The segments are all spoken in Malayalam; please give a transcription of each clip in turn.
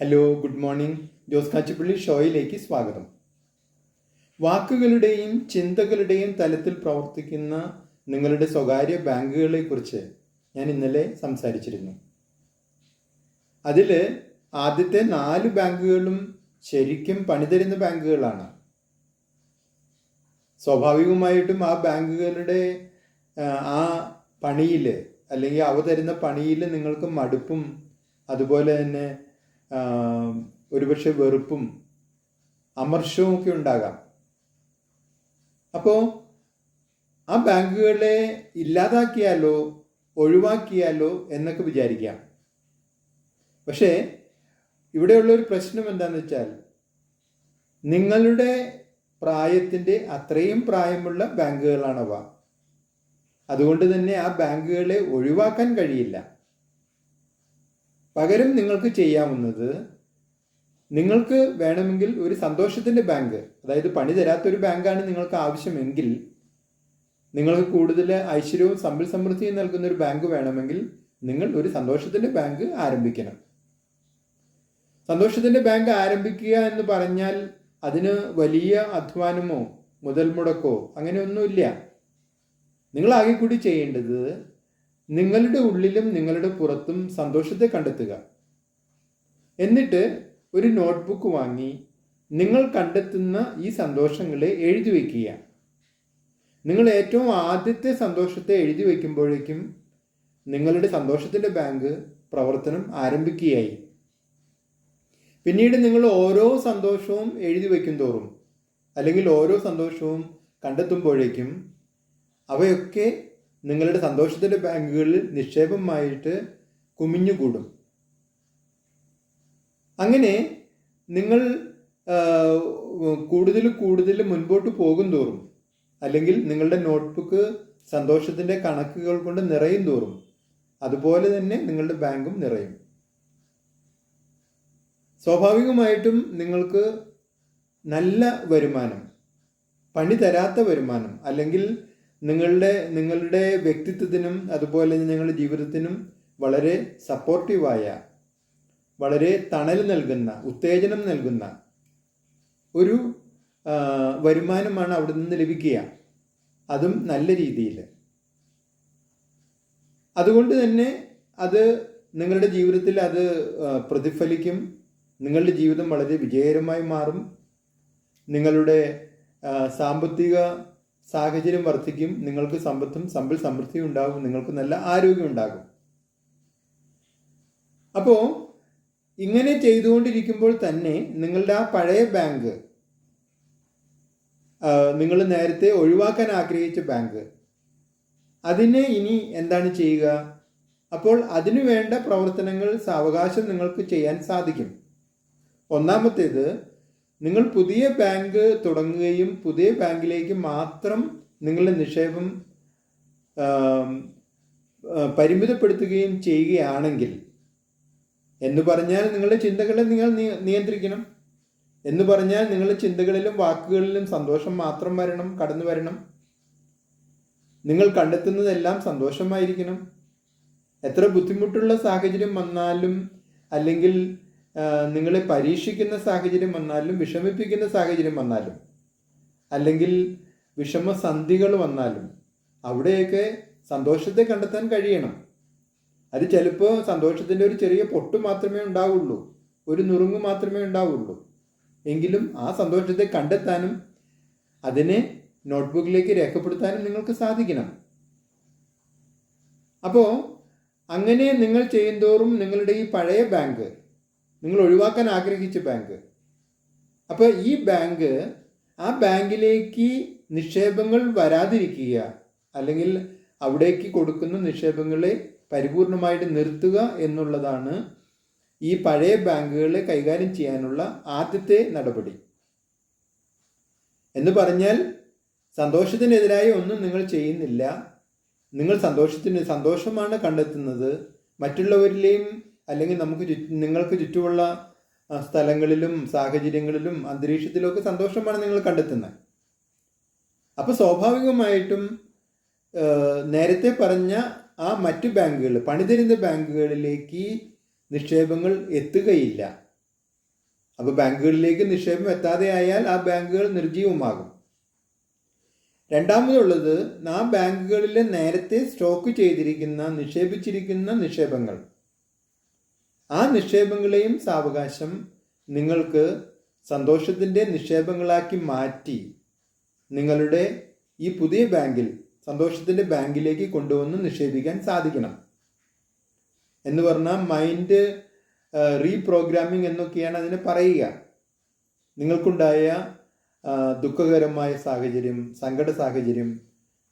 Hello good morning Jose Kachippally ഷോയിലേക്ക് സ്വാഗതം. വാക്കുകളുടെയും ചിന്തകളുടെയും തലത്തിൽ പ്രവർത്തിക്കുന്ന നിങ്ങളുടെ സ്വകാര്യ ബാങ്കുകളെക്കുറിച്ച് ഞാൻ ഇന്നലെ സംസാരിച്ചിരുന്നു. അതിൽ ആദ്യത്തെ നാല് ബാങ്കുകളും ശരിക്കും പണിതരുന്ന ബാങ്കുകളാണ്. സ്വാഭാവികമായിട്ടും ആ ബാങ്കുകളുടെ ആ, പണിയിൽ അല്ലെങ്കിൽ അവ തരുന്ന പണിയിൽ നിങ്ങൾക്ക് മടുപ്പും അതുപോലെ തന്നെ ഒരുപക്ഷെ വെറുപ്പും അമർഷവും ഒക്കെ ഉണ്ടാകാം. അപ്പോൾ ആ ബാങ്കുകളെ ഇല്ലാതാക്കിയാലോ ഒഴിവാക്കിയാലോ എന്നൊക്കെ വിചാരിക്കാം. പക്ഷേ ഇവിടെയുള്ള ഒരു പ്രശ്നം എന്താണെന്ന് വെച്ചാൽ നിങ്ങളുടെ പ്രായത്തിന്റെ അത്രയും പ്രായമുള്ള ബാങ്കുകളാണവ. അതുകൊണ്ട് തന്നെ ആ ബാങ്കുകളെ ഒഴിവാക്കാൻ കഴിയില്ല. പകരം നിങ്ങൾക്ക് ചെയ്യാവുന്നത് നിങ്ങൾക്ക് വേണമെങ്കിൽ ഒരു സന്തോഷത്തിന്റെ ബാങ്ക് അതായത് പണി തരാത്തൊരു ബാങ്കാണ് നിങ്ങൾക്ക് ആവശ്യമെങ്കിൽ നിങ്ങൾക്ക് കൂടുതൽ ഐശ്വര്യവും സമ്പൽ സമൃദ്ധിയും നൽകുന്ന ഒരു ബാങ്ക് വേണമെങ്കിൽ നിങ്ങൾ ഒരു സന്തോഷത്തിന്റെ ബാങ്ക് ആരംഭിക്കണം. സന്തോഷത്തിന്റെ ബാങ്ക് ആരംഭിക്കുക എന്ന് പറഞ്ഞാൽ അതിന് വലിയ അധ്വാനമോ മുതൽ മുടക്കോ അങ്ങനെയൊന്നുമില്ല. നിങ്ങൾ ആകെ കൂടി ചെയ്യേണ്ടത് നിങ്ങളുടെ ഉള്ളിലും നിങ്ങളുടെ പുറത്തും സന്തോഷത്തെ കണ്ടെത്തുക. എന്നിട്ട് ഒരു നോട്ട്ബുക്ക് വാങ്ങി നിങ്ങൾ കണ്ടെത്തുന്ന ഈ സന്തോഷങ്ങളെ എഴുതി വയ്ക്കുക. നിങ്ങൾ ഏറ്റവും ആദ്യത്തെ സന്തോഷത്തെ എഴുതി വയ്ക്കുമ്പോഴേക്കും നിങ്ങളുടെ സന്തോഷത്തിന്റെ ബാങ്ക് പ്രവർത്തനം ആരംഭിക്കുകയായി. പിന്നീട് നിങ്ങൾ ഓരോ സന്തോഷവും എഴുതി വയ്ക്കും തോറും അല്ലെങ്കിൽ ഓരോ സന്തോഷവും കണ്ടെത്തുമ്പോഴേക്കും അവയൊക്കെ നിങ്ങളുടെ സന്തോഷത്തിന്റെ ബാങ്കുകളിൽ നിക്ഷേപമായിട്ട് കുമിഞ്ഞുകൂടും. അങ്ങനെ നിങ്ങൾ കൂടുതൽ കൂടുതൽ മുൻപോട്ട് പോകും തോറും അല്ലെങ്കിൽ നിങ്ങളുടെ നോട്ട്ബുക്ക് സന്തോഷത്തിന്റെ കണക്കുകൾ കൊണ്ട് നിറയും തോറും അതുപോലെ തന്നെ നിങ്ങളുടെ ബാങ്കും നിറയും. സ്വാഭാവികമായിട്ടും നിങ്ങൾക്ക് നല്ല വരുമാനം പണി തരാത്ത വരുമാനം അല്ലെങ്കിൽ നിങ്ങളുടെ നിങ്ങളുടെ വ്യക്തിത്വത്തിനും അതുപോലെ നിങ്ങളുടെ ജീവിതത്തിനും വളരെ സപ്പോർട്ടീവായ വളരെ തണൽ നൽകുന്ന ഉത്തേജനം നൽകുന്ന ഒരു വരുമാനമാണ് അവിടെ നിന്ന് ലഭിക്കുക. അതും നല്ല രീതിയിൽ. അതുകൊണ്ട് തന്നെ അത് നിങ്ങളുടെ ജീവിതത്തിൽ അത് പ്രതിഫലിക്കും. നിങ്ങളുടെ ജീവിതം വളരെ വിജയകരമായി മാറും. നിങ്ങളുടെ സാമ്പത്തിക സാഹചര്യം വർദ്ധിക്കും നിങ്ങൾക്ക് സമ്പത്തും സമ്പൽ സമൃദ്ധിയും ഉണ്ടാകും നിങ്ങൾക്ക് നല്ല ആരോഗ്യം ഉണ്ടാകും. അപ്പോൾ ഇങ്ങനെ ചെയ്തുകൊണ്ടിരിക്കുമ്പോൾ തന്നെ നിങ്ങളുടെ ആ പഴയ ബാങ്ക് നിങ്ങൾ നേരത്തെ ഒഴിവാക്കാൻ ആഗ്രഹിച്ച ബാങ്ക് അതിനെ ഇനി എന്താണ് ചെയ്യുക? അപ്പോൾ അതിനു വേണ്ട പ്രവർത്തനങ്ങൾ സാവകാശം നിങ്ങൾക്ക് ചെയ്യാൻ സാധിക്കും. ഒന്നാമത്തേത് നിങ്ങൾ പുതിയ ബാങ്ക് തുടങ്ങുകയും പുതിയ ബാങ്കിലേക്ക് മാത്രം നിങ്ങളുടെ നിക്ഷേപം പരിമിതപ്പെടുത്തുകയും ചെയ്യുകയാണെങ്കിൽ എന്ന് പറഞ്ഞാൽ നിങ്ങളുടെ ചിന്തകളെ നിങ്ങൾ നിയന്ത്രിക്കണം. എന്ന് പറഞ്ഞാൽ നിങ്ങളുടെ ചിന്തകളിലും വാക്കുകളിലും സന്തോഷം മാത്രം വരണം കടന്നു വരണം. നിങ്ങൾ കണ്ടെത്തുന്നതെല്ലാം സന്തോഷമായിരിക്കണം. എത്ര ബുദ്ധിമുട്ടുള്ള സാഹചര്യം വന്നാലും അല്ലെങ്കിൽ നിങ്ങളെ പരീക്ഷിക്കുന്ന സാഹചര്യം വന്നാലും വിഷമിപ്പിക്കുന്ന സാഹചര്യം വന്നാലും അല്ലെങ്കിൽ വിഷമസന്ധികൾ വന്നാലും അവിടെയൊക്കെ സന്തോഷത്തെ കണ്ടെത്താൻ കഴിയണം. അത് ചിലപ്പോൾ സന്തോഷത്തിന്റെ ഒരു ചെറിയ പൊട്ട് മാത്രമേ ഉണ്ടാവുള്ളൂ ഒരു നുറുങ്ങ് മാത്രമേ ഉണ്ടാവുള്ളൂ. എങ്കിലും ആ സന്തോഷത്തെ കണ്ടെത്താനും അതിനെ നോട്ട്ബുക്കിലേക്ക് രേഖപ്പെടുത്താനും നിങ്ങൾക്ക് സാധിക്കണം. അപ്പോൾ അങ്ങനെ നിങ്ങൾ ചെയ്യുന്തോറും നിങ്ങളുടെ ഈ പഴയ ബാങ്ക് നിങ്ങൾ ഒഴിവാക്കാൻ ആഗ്രഹിച്ച ബാങ്ക്. അപ്പോൾ ഈ ബാങ്ക് ആ ബാങ്കിലേക്ക് നിക്ഷേപങ്ങൾ വരാതിരിക്കുക അല്ലെങ്കിൽ അവിടേക്ക് കൊടുക്കുന്ന നിക്ഷേപങ്ങളെ പരിപൂർണമായിട്ട് നിർത്തുക എന്നുള്ളതാണ് ഈ പഴയ ബാങ്കുകളെ കൈകാര്യം ചെയ്യാനുള്ള ആദ്യത്തെ നടപടി. എന്ന് പറഞ്ഞാൽ സന്തോഷത്തിനെതിരായി ഒന്നും നിങ്ങൾ ചെയ്യുന്നില്ല. നിങ്ങൾ സന്തോഷത്തിന് സന്തോഷമാണ് കണ്ടെത്തുന്നത്. മറ്റുള്ളവരിലെയും അല്ലെങ്കിൽ നമുക്ക് നിങ്ങൾക്ക് ചുറ്റുമുള്ള സ്ഥലങ്ങളിലും സാഹചര്യങ്ങളിലും അന്തരീക്ഷത്തിലൊക്കെ സന്തോഷമാണ് നിങ്ങൾ കണ്ടെത്തുന്നത്. അപ്പോൾ സ്വാഭാവികമായിട്ടും നേരത്തെ പറഞ്ഞ ആ മറ്റു ബാങ്കുകൾ പണിതരുന്ന ബാങ്കുകളിലേക്ക് നിക്ഷേപങ്ങൾ എത്തുകയില്ല. അപ്പോൾ ബാങ്കുകളിലേക്ക് നിക്ഷേപം എത്താതെ ആയാൽ ആ ബാങ്കുകൾ നിർജീവമാകും രണ്ടാമതുള്ളത് ആ ബാങ്കുകളിൽ നേരത്തെ സ്റ്റോക്ക് ചെയ്തിരിക്കുന്ന നിക്ഷേപിച്ചിരിക്കുന്ന നിക്ഷേപങ്ങൾ. ആ നിക്ഷേപങ്ങളെയും സാവകാശം നിങ്ങൾക്ക് സന്തോഷത്തിന്റെ നിക്ഷേപങ്ങളാക്കി മാറ്റി നിങ്ങളുടെ ഈ പുതിയ ബാങ്കിൽ സന്തോഷത്തിന്റെ ബാങ്കിലേക്ക് കൊണ്ടുവന്ന് നിക്ഷേപിക്കാൻ സാധിക്കണം. എന്ന് പറഞ്ഞാൽ മൈൻഡ് റീപ്രോഗ്രാമിംഗ് എന്നൊക്കെയാണ് അതിനെ പറയുക. നിങ്ങൾക്കുണ്ടായ ദുഃഖകരമായ സാഹചര്യം സങ്കട സാഹചര്യം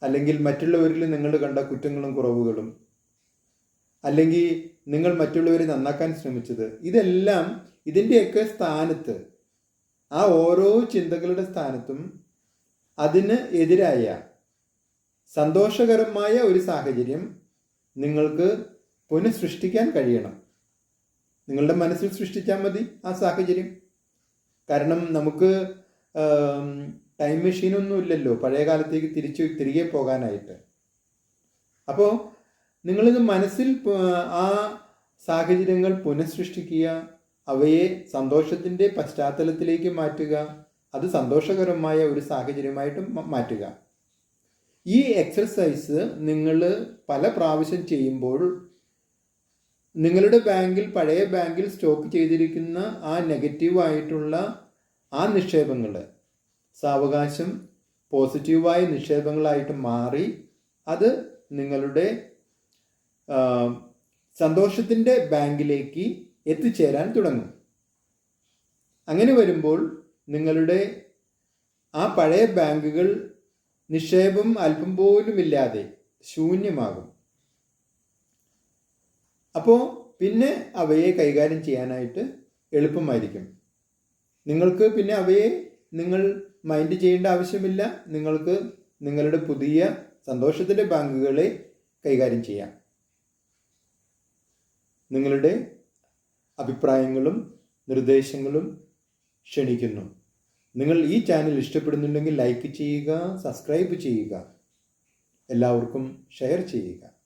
അല്ലെങ്കിൽ മറ്റുള്ളവരിൽ നിങ്ങൾ കണ്ട കുറ്റങ്ങളും കുറവുകളും അല്ലെങ്കിൽ നിങ്ങൾ മറ്റുള്ളവരെ നന്നാക്കാൻ ശ്രമിച്ചത്. ഇതെല്ലാം ഇതിന്റെയൊക്കെ സ്ഥാനത്ത് ആ ഓരോ ചിന്തകളുടെ സ്ഥാനത്തും അതിന് എതിരായ സന്തോഷകരമായ ഒരു സാഹചര്യം നിങ്ങൾക്ക് പുനഃസൃഷ്ടിക്കാൻ കഴിയണം. നിങ്ങളുടെ മനസ്സിൽ സൃഷ്ടിച്ചാൽ മതി ആ സാഹചര്യം. കാരണം നമുക്ക് ടൈം മെഷീനൊന്നും ഇല്ലല്ലോ പഴയ കാലത്തേക്ക് തിരിച്ചു തിരികെ പോകാനായിട്ട്. അപ്പോൾ നിങ്ങളിത് മനസ്സിൽ ആ സാഹചര്യങ്ങൾ പുനഃസൃഷ്ടിക്കുക അവയെ സന്തോഷത്തിന്റെ പശ്ചാത്തലത്തിലേക്ക് മാറ്റുക അത് സന്തോഷകരമായ ഒരു സാഹചര്യമായിട്ട് മാറ്റുക. ഈ എക്സർസൈസ് നിങ്ങൾ പല പ്രാവശ്യം ചെയ്യുമ്പോൾ നിങ്ങളുടെ ബാങ്കിൽ പഴയ ബാങ്കിൽ സ്റ്റോക്ക് ചെയ്തിരിക്കുന്ന ആ നെഗറ്റീവായിട്ടുള്ള ആ നിക്ഷേപങ്ങൾ സാവകാശം പോസിറ്റീവായ നിക്ഷേപങ്ങളായിട്ട് മാറി അത് നിങ്ങളുടെ സന്തോഷത്തിന്റെ ബാങ്കിലേക്ക് എത്തിച്ചേരാൻ തുടങ്ങും. അങ്ങനെ വരുമ്പോൾ നിങ്ങളുടെ ആ പഴയ ബാങ്കുകൾ നിക്ഷേപം അല്പം പോലുമില്ലാതെ ശൂന്യമാകും. അപ്പോൾ പിന്നെ അവയെ കൈകാര്യം ചെയ്യാനായിട്ട് എളുപ്പമായിരിക്കും. നിങ്ങൾക്ക് പിന്നെ അവയെ നിങ്ങൾ മൈൻഡ് ചെയ്യേണ്ട ആവശ്യമില്ല. നിങ്ങൾക്ക് നിങ്ങളുടെ പുതിയ സന്തോഷത്തിന്റെ ബാങ്കുകളെ കൈകാര്യം ചെയ്യാം. നിങ്ങളുടെ അഭിപ്രായങ്ങളും നിർദ്ദേശങ്ങളും ക്ഷണിക്കുന്നു. നിങ്ങൾ ഈ ചാനൽ ഇഷ്ടപ്പെടുന്നുണ്ടെങ്കിൽ ലൈക്ക് ചെയ്യുക സബ്സ്ക്രൈബ് ചെയ്യുക. എല്ലാവർക്കും ഷെയർ ചെയ്യുക.